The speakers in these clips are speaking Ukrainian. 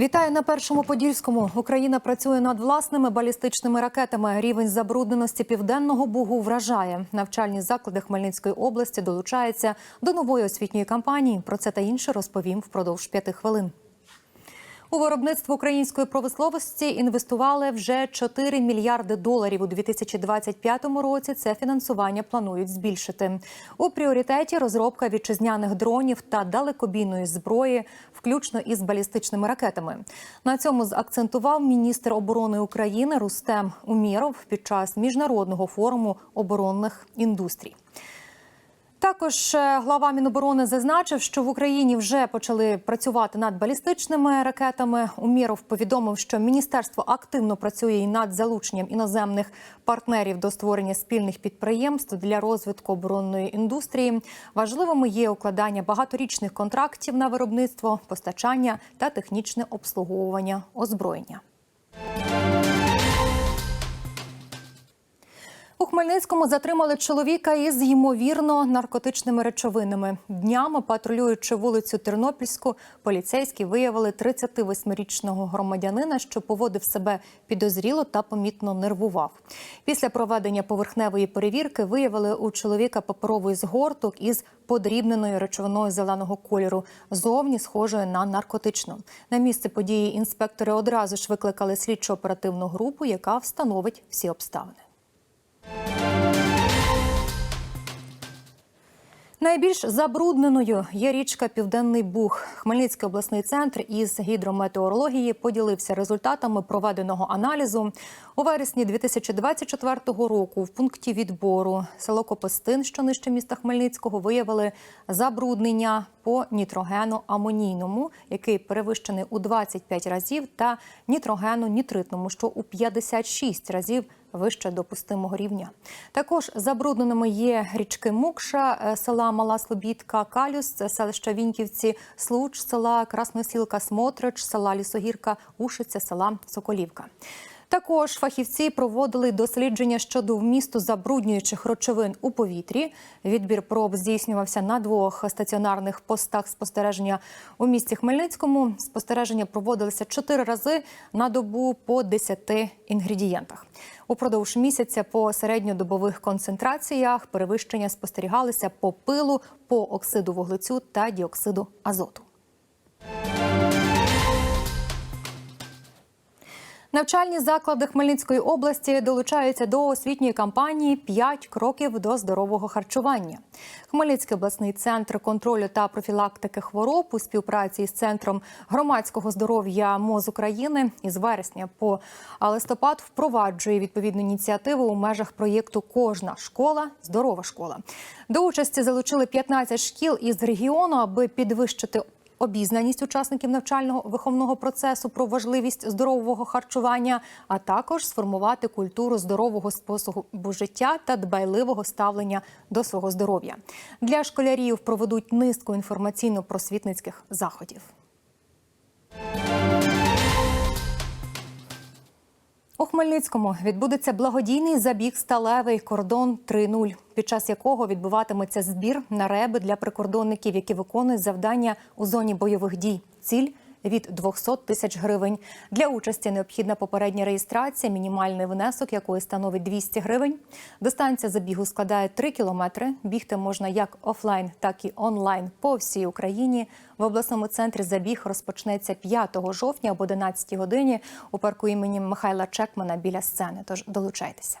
Вітаю на першому подільському. Україна працює над власними балістичними ракетами. Рівень забрудненості південного бугу вражає. Навчальні заклади Хмельницької області долучаються до нової освітньої кампанії. Про це та інше розповім впродовж п'яти хвилин. У виробництво української промисловості інвестували вже 4 мільярди доларів у 2025 році. Це фінансування планують збільшити. У пріоритеті розробка вітчизняних дронів та далекобійної зброї, включно із балістичними ракетами. На цьому закцентував міністр оборони України Рустем Умєров під час міжнародного форуму оборонних індустрій. Також е, глава Міноборони зазначив, що в Україні вже почали працювати над балістичними ракетами. Уміров повідомив, що міністерство активно працює і над залученням іноземних партнерів до створення спільних підприємств для розвитку оборонної індустрії. Важливими є укладання багаторічних контрактів на виробництво, постачання та технічне обслуговування озброєння. Хмельницькому затримали чоловіка із ймовірно наркотичними речовинами. Днями патрулюючи вулицю Тернопільську, поліцейські виявили 38-річного громадянина, що поводив себе підозріло та помітно нервував. Після проведення поверхневої перевірки виявили у чоловіка паперовий згорток із подрібненою речовиною зеленого кольору, зовні схожою на наркотичну. На місце події інспектори одразу ж викликали слідчо-оперативну групу, яка встановить всі обставини. Найбільш забрудненою є річка Південний Буг. Хмельницький обласний центр із гідрометеорології поділився результатами проведеного аналізу. У вересні 2024 року в пункті відбору село Копестин, що нижче міста Хмельницького, виявили забруднення по нітрогену амонійному, який перевищений у 25 разів, та нітрогену нітритному, що у 56 разів вище допустимого рівня. Також забрудненими є річки Мукша, е, села Мала Слобідка, Калюс, селища Віньківці, Случ, села Красносілка, Смотрич, села Лісогірка, Ушиця, села Соколівка. Також фахівці проводили дослідження щодо вмісту забруднюючих речовин у повітрі. Відбір проб здійснювався на двох стаціонарних постах спостереження у місті Хмельницькому. Спостереження проводилися чотири рази на добу по 10 інгредієнтах. Упродовж місяця по середньодобових концентраціях перевищення спостерігалися по пилу, по оксиду вуглецю та діоксиду азоту. Навчальні заклади Хмельницької області долучаються до освітньої кампанії «5 кроків до здорового харчування. Хмельницький обласний центр контролю та профілактики хвороб у співпраці з центром громадського здоров'я МОЗ України із вересня по листопад впроваджує відповідну ініціативу у межах проєкту Кожна школа здорова школа. До участі залучили 15 шкіл із регіону, аби підвищити обізнаність учасників навчального виховного процесу про важливість здорового харчування, а також сформувати культуру здорового способу життя та дбайливого ставлення до свого здоров'я. Для школярів проведуть низку інформаційно-просвітницьких заходів. У Хмельницькому відбудеться благодійний забіг сталевий кордон 3.0», під час якого відбуватиметься збір на реби для прикордонників, які виконують завдання у зоні бойових дій. Ціль від 200 тисяч гривень. Для участі необхідна попередня реєстрація, мінімальний внесок, якої становить 200 гривень. Дистанція забігу складає 3 кілометри. Бігти можна як офлайн, так і онлайн по всій Україні. В обласному центрі забіг розпочнеться 5 жовтня об 11 годині у парку імені Михайла Чекмана біля сцени. Тож долучайтеся.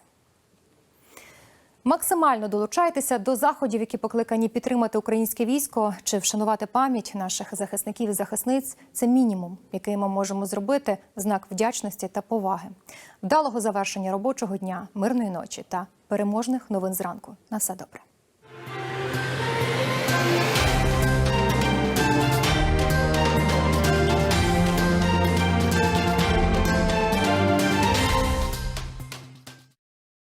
Максимально долучайтеся до заходів, які покликані підтримати українське військо чи вшанувати пам'ять наших захисників і захисниць. Це мінімум, який ми можемо зробити знак вдячності та поваги, вдалого завершення робочого дня, мирної ночі та переможних новин зранку. На все добре.